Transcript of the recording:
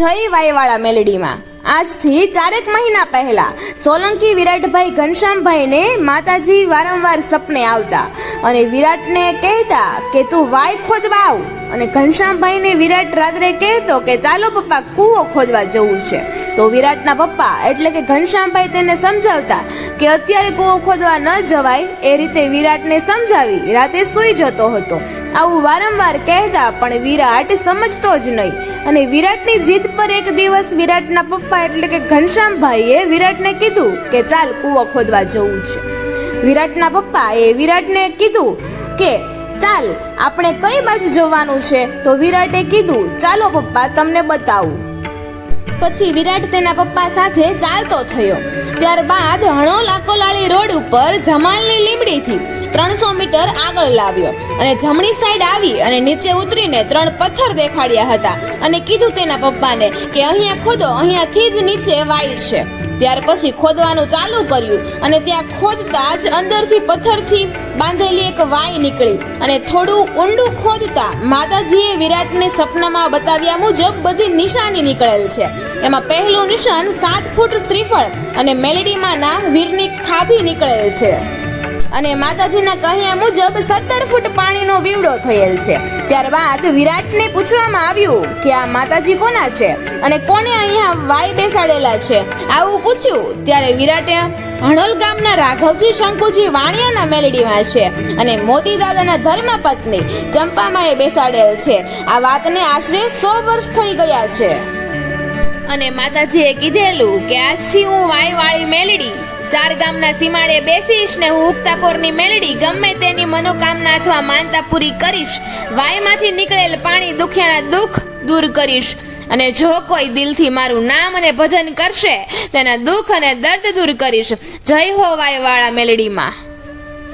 જય વાયવાળા મેલડીમાં. આજથી ચારેક મહિના પહેલા સોલંકી વિરાટભાઈ ઘનશ્યામભાઈને માતાજી વારંવાર સપને આવતા. અને વિરાટને કહેતા કે તું વાય ખોદવા આવ. અને ઘનશ્યામભાઈને વિરાટ રાત્રે કહેતો કે ચાલો પપ્પા કૂવો ખોદવા જવું છે. તો વિરાટના પપ્પા એટલે કે ઘનશ્યામભાઈ તેને સમજાવતા કે અત્યારે કૂવો ખોદવા ન જવાય એ રીતે વિરાટને સમજાવી રાતે સૂઈ જતો હતો. આવું વારંવાર કહેતા પણ વિરાટ સમજતો જ નહીં. અને વિરાટની જીદ પર એક દિવસ વિરાટના પપ્પા એટલે કે ઘનશ્યામભાઈએ વિરાટને કીધું કે ચાલ કૂવો ખોદવા જવું છે. વિરાટના પપ્પાએ વિરાટને કીધું કે ચાલ, આપણે કઈ બાજુ જવાનું છે? તો વિરાટે કીધું, ચાલો પપ્પા, તમને બતાવું. પછી વિરાટ તેના પપ્પા સાથે ચાલતો થયો. ત્યારબાદ હણો લાકોલાળી રોડ ઉપર જમાલની લીમડીથી ત્રણસો મીટર આગળ લાવ્યો અને જમણી સાઈડ આવી અને નીચે ઉતરીને ત્રણ પથ્થર દેખાડ્યા હતા અને કીધું તેના પપ્પાને કે અહીંયા ખોદો, અહીંયાથી જ નીચે વાય છે. ત્યાર પછી ખોદવાનું ચાલુ કર્યું અને ત્યાં ખોદતા જ અંદરથી પથ્થરથી બાંધેલી એક વાય નીકળી અને થોડું ઊંડું ખોદતા માતાજીએ વિરાટને સપનામાં બતાવ્યા મુજબ બધી નિશાની નીકળેલ છે. એમાં પહેલું નિશાન સાત ફૂટ શ્રીફળ અને મેલડીમાંના વીરની ખાભી નીકળેલ છે. અને માતાજીના કહ્યા મુજબ સત્તર ફૂટ પાણીનો વીવડો થયેલ છે. ત્યારબાદ વિરાટને પૂછવામાં આવ્યું કે આ માતાજી કોના છે અને કોને અહીંયા વાય બેસાડેલા છે. આવું પૂછ્યું ત્યારે વિરાટે હણોલ ગામના રાઘવજી, શંકુજી વાણિયાના મેલડીમાં છે અને મોતીદાદાના ધર્મપત્ની ચંપામાએ બેસાડેલ છે. આ વાતને આશરે સો વર્ષ થઈ ગયા છે. અને માતાજીએ કીધેલું કે આજથી હું વાય વાળી મેલડી ચાર ગામના સીમાડે બેસીશ ને હું ઉગતાપોરની મેલડી ગમે તેની મનોકામના અથવા માનતા પૂરી કરીશ. વાયમાંથી નીકળેલ પાણી દુખિયાના દુઃખ દૂર કરીશ. અને જો કોઈ દિલથી મારું નામ અને ભજન કરશે, તેના દુઃખ અને દર્દ દૂર કરીશ. જય હો વાયવાળા મેલડીમાં.